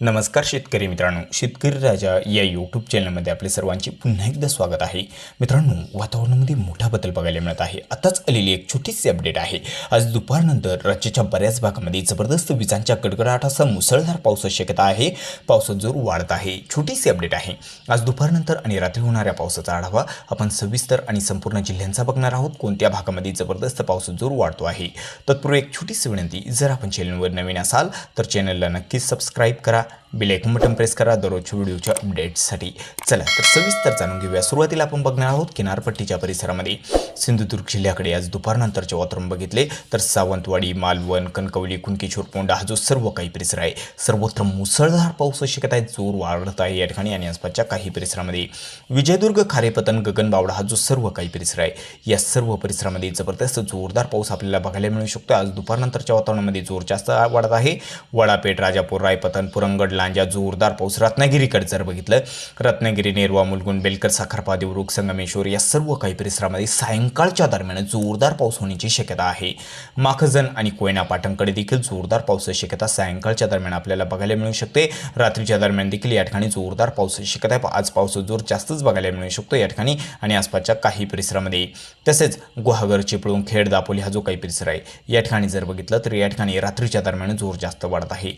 नमस्कार शेतकरी मित्रांनो शेतकरी राजा या यूट्यूब चॅनलमध्ये आपले सर्वांचे पुन्हा एकदा स्वागत आहे. मित्रांनो वातावरणामध्ये मोठा बदल बघायला मिळत आहे. आताच आलेली एक छोटीशी अपडेट आहे. आज दुपारनंतर राज्याच्या बऱ्याच भागामध्ये जबरदस्त विजांच्या कडकडाटासह मुसळधार पावसाची शक्यता आहे. पावसाचा जोर वाढत आहे. छोटीशी अपडेट आहे. आज दुपारनंतर आणि रात्री होणाऱ्या पावसाचा आढावा आपण सविस्तर आणि संपूर्ण जिल्ह्यांचा बघणार आहोत. कोणत्या भागामध्ये जबरदस्त पावसाचा जोर वाढतो आहे? तत्पूर्वी एक छोटीशी विनंती जर आपण चॅनलवर नवीन असाल तर चॅनलला नक्कीच सबस्क्राईब करा. Canada bell icon button press करा. दररोजच्या व्हिडिओच्या अपडेट्ससाठी चला तर सविस्तर जाणून घेऊया. सुरुवातीला आपण बघणार आहोत किनारपट्टीच्या परिसरामध्ये. सिंधुदुर्ग जिल्ह्याकडे आज दुपारनंतरचे वातावरण बघितले तर सावंतवाडी मालवण कणकवली कुणकेश्वर पोंडा हा जो सर्व काही परिसर आहे सर्वत्र मुसळधार पाऊस शक्यता आहे. जोर वाढत आहे या ठिकाणी आणि आसपासच्या काही परिसरामध्ये. विजयदुर्ग खारेपतन गगनबावडा हा जो सर्व काही परिसर आहे या सर्व परिसरामध्ये जबरदस्त जोरदार पाऊस आपल्याला बघायला मिळू शकतो. आज दुपारनंतरच्या वातावरणामध्ये जोर जास्त वाढत आहे. वडापेठ राजापूर रायपतन पुरंगडला लांजा जोरदार पाऊस रत्नागिरीकडे जर बघितलं रत्नागिरी नेरवा मुलगुण बेलकर साखरपा देवरुख संगमेश्वर या सर्व काही परिसरामध्ये सायंकाळच्या दरम्यान जोरदार पाऊस होण्याची शक्यता आहे. माखजन आणि कोयना पाटणकडे देखील जोरदार पावसाची शक्यता सायंकाळच्या दरम्यान आपल्याला बघायला मिळू शकते. रात्रीच्या दरम्यान देखील या ठिकाणी जोरदार पावसाची शक्यता आहे. आज पावसाचा जोर जास्तच बघायला मिळू शकतो या ठिकाणी आणि आसपासच्या काही परिसरामध्ये. तसेच गुहागर चिपळूण खेड दापोली हा जो काही परिसर आहे या ठिकाणी जर बघितलं तर या ठिकाणी रात्रीच्या दरम्यान जोर जास्त वाढत आहे.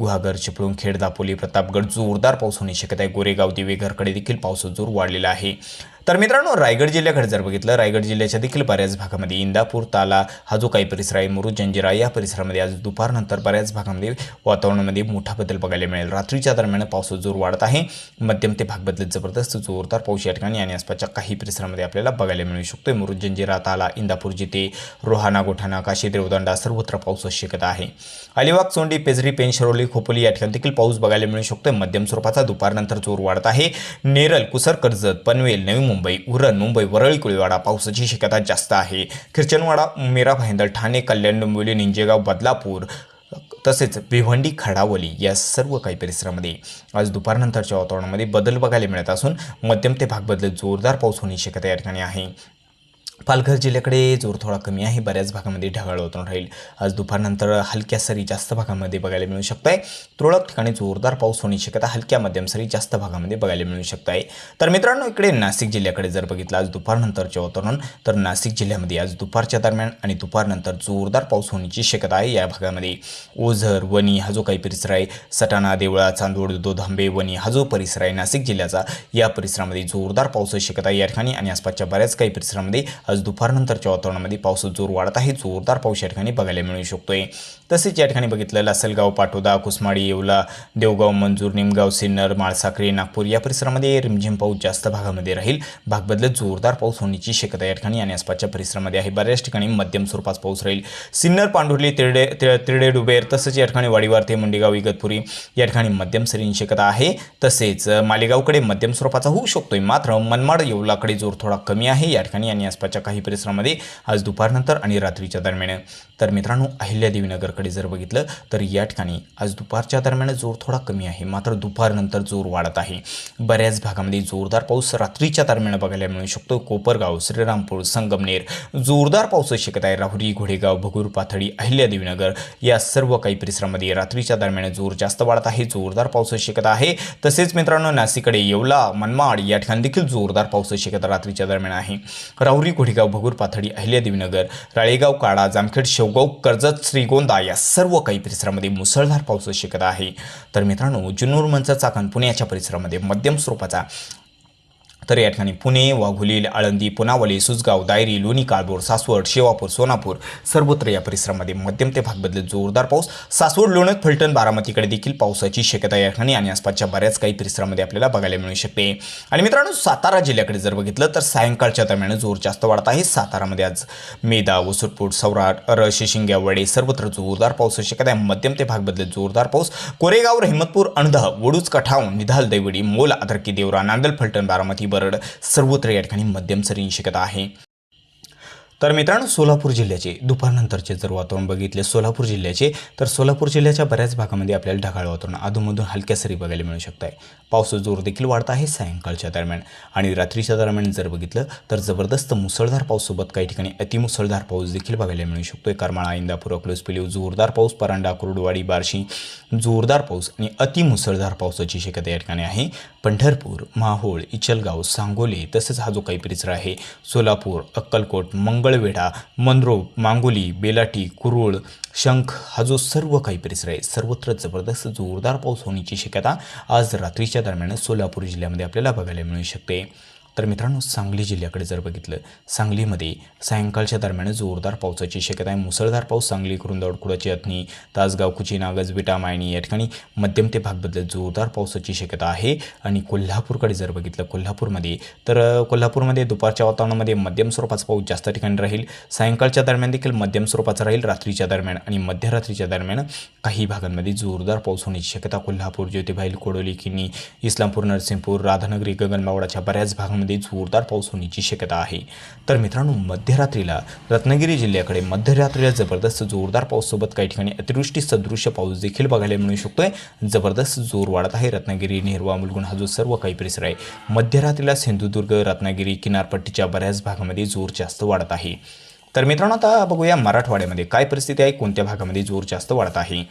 गुहागर चिपळूण खेड दापोली प्रतापगड जोरदार पाऊस होण्याची शक्यता आहे. गोरेगाव दिवेघरकडे देखील पावसाचा जोर वाढलेला आहे. तर मित्रांनो रायगड जिल्ह्याकडे जर बघितलं रायगड जिल्ह्याच्या देखील बऱ्याच भागामध्ये इंदापूर ताला हा जो काही परिसर आहे मुरुद जंजिरा या परिसरामध्ये आज दुपारनंतर बऱ्याच भागामध्ये वातावरणामध्ये मोठा बदल बघायला मिळेल. रात्रीच्या दरम्यान पावसाचा जोर वाढत आहे. मध्यम ते भाग बदलत जबरदस्त जोरदार पाऊस या ठिकाणी आणि आसपासच्या काही परिसरामध्ये आपल्याला बघायला मिळू शकतो मुरुद जंजिरा ताला इंदापूर जिथे रोहाना गोठाणा काशी देवदंडा सर्वत्र पाऊस शक्यता आहे. अलिबाग चोंडी पेजरी पेन शिरोली खोपोली या ठिकाणी देखील पाऊस बघायला मिळू शकतो मध्यम स्वरूपाचा दुपारनंतर जोर वाढत आहे. नेरल कुसर कर्जत पनवेल नवी मुंबई उरण मुंबई वरळी कुळीवाडा पावसाची शक्यता जास्त आहे. खिरचनवाडा मेरा भाईंदर ठाणे कल्याण डोंबिवली निंजेगाव बदलापूर तसेच भिवंडी खडावली या सर्व काही परिसरामध्ये आज दुपारनंतरच्या वातावरणामध्ये बदल बघायला मिळत असून मध्यम ते भाग बदलत जोरदार पाऊस होण्याची शक्यता या ठिकाणी आहे. पालघर जिल्ह्याकडे जोर थोडा कमी आहे. बऱ्याच भागामध्ये ढगाळ होतून राहील. आज दुपारनंतर हलक्या सरी जास्त भागामध्ये बघायला मिळू शकत आहे तुरळक ठिकाणी जोरदार पाऊस होण्याची शक्यता हलक्या मध्यम सरी जास्त भागामध्ये बघायला मिळू शकत आहे तर मित्रांनो इकडे नाशिक जिल्ह्याकडे जर बघितलं आज दुपारनंतरचे वातावरण तर नाशिक जिल्ह्यामध्ये आज दुपारच्या दरम्यान आणि दुपारनंतर जोरदार पाऊस होण्याची शक्यता आहे या भागामध्ये. ओझर वणी हा जो काही परिसर आहे सटाणा देवळा चांदोड दोधांबे वणी हा जो परिसर आहे नाशिक जिल्ह्याचा या परिसरामध्ये जोरदार पावसाची शक्यता आहे या ठिकाणी. आणि आसपासच्या बऱ्याच काही परिसरामध्ये आज दुपारनंतरच्या वातावरणामध्ये पावसाचा जोर वाढत आहे. जोरदार पाऊस या ठिकाणी बघायला मिळू शकतोय. तसेच या ठिकाणी बघितलं लासलगाव पाटोदा कुसमाडी येवला देवगाव मंजूर निमगाव सिन्नर माळसाखरे नागपूर या परिसरामध्ये रिमझिम पाऊस जास्त भागामध्ये राहील. भाग बदलत जोरदार पाऊस होण्याची शक्यता या ठिकाणी आणि आसपासच्या परिसरामध्ये आहे. बऱ्याच ठिकाणी मध्यम स्वरूपात पाऊस राहील. सिन्नर पांढुर्ली तिरडे तिरडे डुबेर तसंच या ठिकाणी वाडीवार ते मुंडेगाव इगतपुरी या ठिकाणी मध्यम सरींची शक्यता आहे. तसेच मालेगावकडे मध्यम स्वरूपाचा होऊ शकतोय. मात्र मनमाड येवलाकडे जोर थोडा कमी आहे. या ठिकाणी आणि आसपासच्या काही परिसरामध्ये आज दुपारनंतर आणि रात्रीच्या दरम्यान. तर मित्रांनो अहिल्यादेवीनगरकडे जर बघितलं तर या ठिकाणी आज दुपारच्या दरम्यान जोर थोडा कमी आहे. मात्र दुपारनंतर जोर वाढत आहे. बऱ्याच भागामध्ये जोरदार पाऊस रात्रीच्या दरम्यान बघायला मिळू शकतो. कोपरगाव श्रीरामपूर संगमनेर जोरदार पाऊस शक्यता आहे. राहुरी घोडेगाव भगूर पाथडी अहिल्यादेवीनगर या सर्व काही परिसरामध्ये रात्रीच्या दरम्यान जोर जास्त वाढत आहे. जोरदार पावसाची शक्यता आहे. तसेच मित्रांनो नाशिककडे येवला मनमाड या ठिकाणी देखील जोरदार पावसाची शक्यता रात्रीच्या दरम्यान आहे. राहुरी घोडेगाव भगूर पाथडी अहिल्यादेवीनगर राळेगाव काळा जामखेड शेव चौगाव कर्जत श्रीगोंदा या सर्व काही परिसरामध्ये मुसळधार पाऊस शिकत आहे. तर मित्रांनो जुन्नूर मंच चाकण पुण्याच्या परिसरामध्ये मध्यम स्वरूपाचा तर या ठिकाणी पुणे वाघुलील आळंदी पुनावली सुजगाव दायरी लोणी काळभोर सासवड शेवापूर सोनापूर सर्वत्र या परिसरामध्ये मध्यम ते भाग बदलत जोरदार पाऊस सासवड लोणत फलटण बारामतीकडे देखील पावसाची शक्यता या ठिकाणी आणि आसपासच्या बऱ्याच काही परिसरामध्ये आपल्याला बघायला मिळू शकते. आणि मित्रांनो सातारा जिल्ह्याकडे जर बघितलं तर सायंकाळच्या दरम्यान जोर जास्त वाढत आहे. सातारामध्ये आज मेदा वसुरपूर सौराट रशी शिंग्यावडे सर्वत्र जोरदार पावसाची शक्यता आहे. मध्यम ते भाग बदलत जोरदार पाऊस. कोरेगाव रहिमतपूर अणधा वडूज कठाव निधाल दैवडी मोल आदरकी देवरा नांदल फलटण बारामती बरड सर्वत्र या ठिकाणी मध्यम सरींची शक्यता आहे. तर मित्रांनो सोलापूर जिल्ह्याचे दुपारनंतरचे जर वातावरण बघितले सोलापूर जिल्ह्याचे तर सोलापूर जिल्ह्याच्या बऱ्याच भागामध्ये आपल्याला ढगाळ वातावरण अधूनमधून हलक्या सरी बघायला मिळू शकत आहे पावसाचा जोर देखील वाढत आहे सायंकाळच्या दरम्यान. आणि रात्रीच्या दरम्यान जर बघितलं तर जबरदस्त मुसळधार पाऊससोबत काही ठिकाणी अतिमुसळधार पाऊस देखील बघायला मिळू शकतोय. करमाळा इंदापूर अकलूस पिलीव जोरदार पाऊस परांडा कुरुडवाडी बार्शी जोरदार पाऊस आणि अतिमुसळधार पावसाची शक्यता या ठिकाणी आहे. पंढरपूर माहोळ इचलगाव सांगोली तसेच हा जो काही परिसर आहे सोलापूर अक्कलकोट मंगळवेढा मनरोप मांगोली बेलाटी कुरुळ शंख हा जो सर्व काही परिसर आहे सर्वत्र जबरदस्त जोरदार पाऊस होण्याची शक्यता आज रात्रीच्या दरम्यान सोलापूर जिल्ह्यामध्ये आपल्याला बघायला मिळू शकते. तर मित्रांनो सांगली जिल्ह्याकडे जर बघितलं सांगलीमध्ये सायंकाळच्या दरम्यान जोरदार पावसाची शक्यता आहे. मुसळधार पाऊस सांगली कुरुंदवाड कुडाची अथनी तासगाव कुची नागज विटा मायणी या ठिकाणी मध्यम ते भाग बदलत जोरदार पावसाची शक्यता आहे. आणि कोल्हापूरकडे जर बघितलं कोल्हापूरमध्ये तर कोल्हापूरमध्ये दुपारच्या वातावरणामध्ये मध्यम स्वरूपाचा पाऊस जास्त ठिकाणी राहील. सायंकाळच्या दरम्यान देखील मध्यम स्वरूपाचा राहील. रात्रीच्या दरम्यान आणि मध्यरात्रीच्या दरम्यान काही भागांमध्ये जोरदार पाऊस होण्याची शक्यता कोल्हापूर ज्योतिबाईल कोडोली किनी इस्लामपूर नरसिंहपूर राधानगरी गगनबावडाच्या बऱ्याच भागांमध्ये जोरदार पाऊस होण्याची शक्यता आहे. तर मित्रांनो मध्यरात्रीला रत्नागिरी जिल्ह्याकडे मध्यरात्रीला जबरदस्त जोरदार पाऊससोबत काही ठिकाणी अतिवृष्टी सदृश्य पाऊस देखील बघायला मिळू शकतोय. जबरदस्त जोर वाढत आहे रत्नागिरी नेरवा मुलगुण हा जो सर्व काही परिसर आहे. मध्यरात्रीला सिंधुदुर्ग रत्नागिरी किनारपट्टीच्या बऱ्याच भागामध्ये जोर जास्त वाढत आहे. तर मित्रांनो आता बघूया मराठवाड्यामध्ये काय परिस्थिती आहे कोणत्या भागामध्ये जोर जास्त वाढत आहे?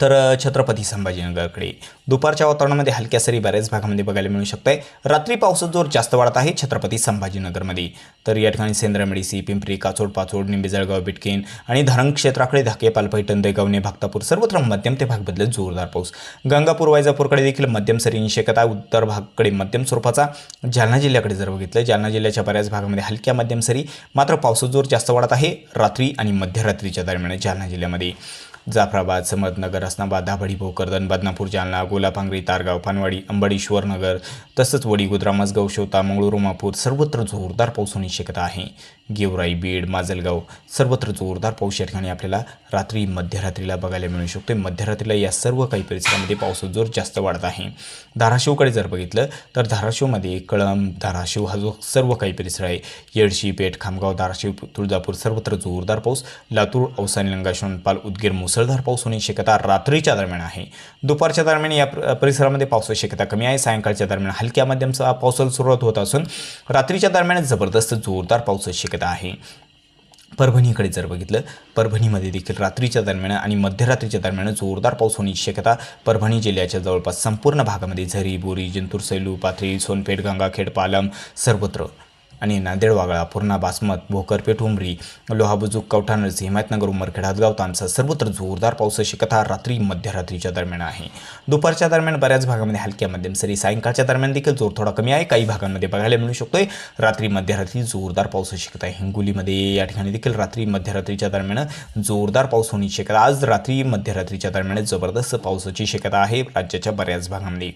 तर छत्रपती संभाजीनगरकडे. दुपारच्या वातावरणामध्ये हलक्या सरी बऱ्याच भागामध्ये बघायला मिळू शकते रात्री पावसाचा जोर जास्त वाढत आहे छत्रपती संभाजीनगरमध्ये. तर या ठिकाणी सेंद्रमेडिसी पिंपरी काचोड पाचोड निंबे जळगाव बिटकेन आणि धरण क्षेत्राकडे धाके पालपई टंदेगावणे भागतापूर सर्वत्र मध्यम ते भाग बदलत जोरदार पाऊस. गंगापूर वायजापूरकडे देखील मध्यम सरींची शक्यता उत्तर भागकडे मध्यम स्वरूपाचा. जालना जिल्ह्याकडे जर बघितलं जालना जिल्ह्याच्या बऱ्याच भागामध्ये हलक्या मध्यम सरी. मात्र पावसाचा जोर जास्त वाढत आहे. रात्री आणि मध्यरात्रीच्या दरम्यान जालना जिल्ह्यामध्ये. जाफराबाद समदनगर हसनाबाद दाभाडी भोकरदन बदनापूर जालना गोलापांगरी तारगाव पानवाडी अंबाडी नगर तसंच वडी मसगाव शोता मंगळूर उमापूर सर्वत्र जोरदार पाऊस होण्याची शक्यता आहे. गेवराई बीड माजलगाव सर्वत्र जोरदार पाऊस या ठिकाणी आपल्याला रात्री मध्यरात्रीला बघायला मिळू शकतो मध्यरात्रीला या सर्व काही परिसरामध्ये पावसाचा जोर जास्त वाढत आहे. धाराशिवकडे जर बघितलं तर धाराशिवमध्ये कळंब धाराशिव हा जो सर्व काही परिसर आहे येडशी पेठ खामगाव धाराशिव तुळजापूर सर्वत्र जोरदार पाऊस लातूर औसा निलंगा शोणपाल उदगीर मुसळधार पाऊस होण्याची शक्यता रात्रीच्या दरम्यान आहे. दुपारच्या दरम्यान या परिसरामध्ये पावसाची शक्यता कमी आहे. सायंकाळच्या दरम्यान हलक्या मध्यमचा पावसाला सुरुवात होत असून रात्रीच्या दरम्यान जबरदस्त जोरदार पावसाची शक्यता आहे. परभणीकडे जर बघितलं परभणीमध्ये देखील रात्रीच्या दरम्यान आणि मध्यरात्रीच्या दरम्यान जोरदार पाऊस होण्याची शक्यता परभणी जिल्ह्याच्या जवळपास संपूर्ण भागामध्ये झरी बोरी जिंतूर सैलू पाथरी सोनपेठ गंगाखेड पालम सर्वत्र आणि नांदेड वागळा पूर्णा बासमत भोकरपेठ उमरी लोहाबुजुक कवठा हिमायतनगर उमरखेड हदगाव तामसा सर्वत्र जोरदार पावसाची कथा रात्री मध्यरात्रीच्या दरम्यान आहे. दुपारच्या दरम्यान बऱ्याच भागामध्ये हलक्या मध्यम सरी सायंकाळच्या दरम्यान देखील जोर थोडा कमी आहे. काही भागांमध्ये बघायला मिळू शकतोय. रात्री मध्यरात्री जोरदार पावसाची शक्यता आहे. हिंगोलीमध्ये या ठिकाणी देखील रात्री मध्यरात्रीच्या दरम्यान जोरदार पाऊस होण्याची शक्यता आज रात्री मध्यरात्रीच्या दरम्यान जबरदस्त पावसाची शक्यता आहे राज्याच्या बऱ्याच भागामध्ये.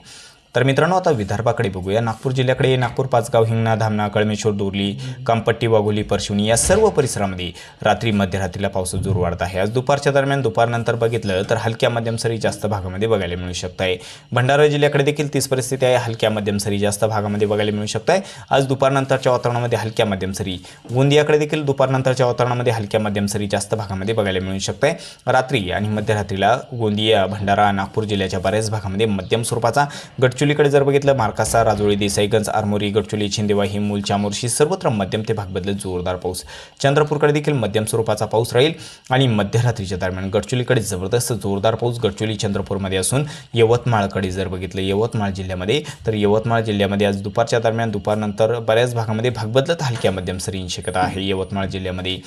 तर मित्रांनो आता विदर्भाकडे बघूया. नागपूर जिल्ह्याकडे नागपूर पाचगाव हिंगणा धामणा कळमेश्वर दुर्ली कामपट्टी वाघोली परशिवनी या सर्व परिसरामध्ये रात्री मध्यरात्रीला पाऊस जोर वाढत आहे. आज दुपारच्या दरम्यान दुपारनंतर बघितलं तर हलक्या मध्यम सरी जास्त भागामध्ये बघायला मिळू शकत आहे भंडारा जिल्ह्याकडे देखील तीच परिस्थिती आहे. हलक्या मध्यम सरी जास्त भागामध्ये बघायला मिळू शकत आहे आज दुपारनंतरच्या वातावरणामध्ये हलक्या मध्यम सरी. गोंदियाकडे देखील दुपारनंतरच्या वातावरणामध्ये हलक्या मध्यम सरी जास्त भागामध्ये बघायला मिळू शकत आहे रात्री आणि मध्यरात्रीला गोंदिया भंडारा नागपूर जिल्ह्याच्या बऱ्याच भागामध्ये मध्यम स्वरूपाचा गडचुलीकडे जर बघितलं मार्कासा राजोळी देसाईगंज आरमोरी गडचुली छिंदेवा मूल चामोर्शी सर्वत्र मध्यम ते भाग बदलत जोरदार पाऊस. चंद्रपूरकडे देखील मध्यम स्वरूपाचा पाऊस राहील आणि मध्यरात्रीच्या दरम्यान गडचुलीकडे जबरदस्त जोरदार पाऊस गडचुली चंद्रपूरमध्ये असून यवतमाळकडे जर बघितलं यवतमाळ जिल्ह्यामध्ये तर यवतमाळ जिल्ह्यामध्ये आज दुपारच्या दरम्यान दुपारनंतर बऱ्याच भागामध्ये भाग बदलत हलक्या मध्यम सरींची शक्यता आहे. यवतमाळ जिल्ह्यामध्ये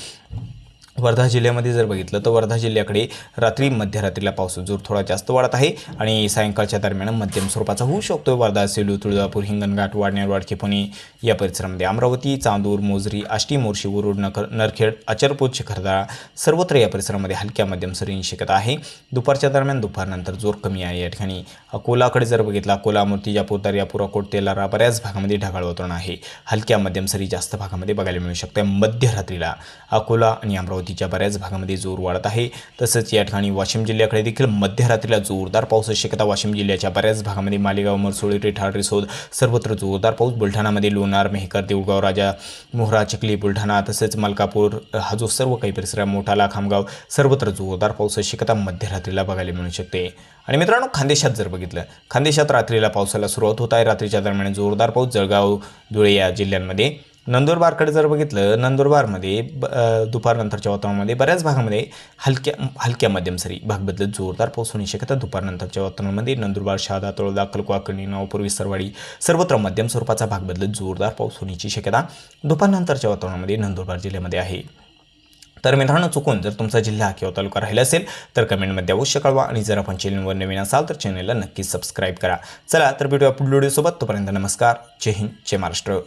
वर्धा जिल्ह्यामध्ये जर बघितलं तर वर्धा जिल्ह्याकडे रात्री मध्यरात्रीला पावसाचा जोर थोडा जास्त वाढत आहे आणि सायंकाळच्या दरम्यान मध्यम स्वरूपाचा होऊ शकतो वर्धा सेलू तुळजापूर हिंगणघाट वाडनेर वाडकेपणी या परिसरामध्ये अमरावती चांदूर मोजरी आष्टी मोर्शी उरुड नखर नरखेड अचरपूर शिखरदाळा सर्वत्र या परिसरामध्ये हलक्या मध्यम सरींची शक्यता आहे. दुपारच्या दरम्यान दुपारनंतर जोर कमी आहे. या ठिकाणी अकोलाकडे जर बघितला अकोला मूर्तिजापूर दर्यापूर अकोट तेलारा बऱ्याच भागामध्ये ढगाळ वातावरण आहे. हलक्या मध्यम सरी जास्त भागामध्ये बघायला मिळू शकते मध्यरात्रीला अकोला आणि अमरावती अमरावतीच्या बऱ्याच भागामध्ये जोर वाढत आहे. तसंच या ठिकाणी वाशिम जिल्ह्याकडे देखील मध्यरात्रीला जोरदार पावसाची शक्यता वाशिम जिल्ह्याच्या बऱ्याच भागामध्ये मालेगाव मरसोळी रेठाड रिसोद सर्वत्र जोरदार पाऊस. बुलढाणामध्ये लोणार मेहकर देऊळगाव राजा मोहरा चिखली बुलढाणा तसेच मलकापूर हा जो सर्व काही परिसर आहे मोठाला खामगाव सर्वत्र जोरदार पावसाची शक्यता मध्यरात्रीला बघायला मिळू शकते. आणि मित्रांनो खानदेशात जर बघितलं खानदेशात रात्रीला पावसाला सुरुवात होत आहे. रात्रीच्या दरम्यान जोरदार पाऊस जळगाव धुळे या जिल्ह्यांमध्ये नंदुरबारकडे जर बघितलं नंदुरबारमध्ये ब दुपारनंतरच्या वातावरणामध्ये बऱ्याच भागामध्ये हलक्या हलक्या मध्यम सरी भाग बदलत जोरदार पाऊस होण्याची शक्यता दुपारनंतरच्या वातावरणामध्ये नंदुरबार शहादा तळोदा अक्कलकोवा कणी नावपूर विसरवाडी सर्वत्र मध्यम स्वरूपाचा भाग बदलत जोरदार पाऊस होण्याची शक्यता दुपारनंतरच्या वातावरणामध्ये नंदुरबार जिल्ह्यामध्ये आहे. तर मित्रांनो चुकून जर तुमचा जिल्हा किंवा तालुका राहिला असेल तर कमेंटमध्ये अवश्य कळवा आणि जर आपण चॅनलवर नवीन असाल तर चॅनलला नक्की सबस्क्राईब करा. चला तर भेटूया पुढील व्हिडिओसोबत तोपर्यंत नमस्कार. जय हिंद जय महाराष्ट्र.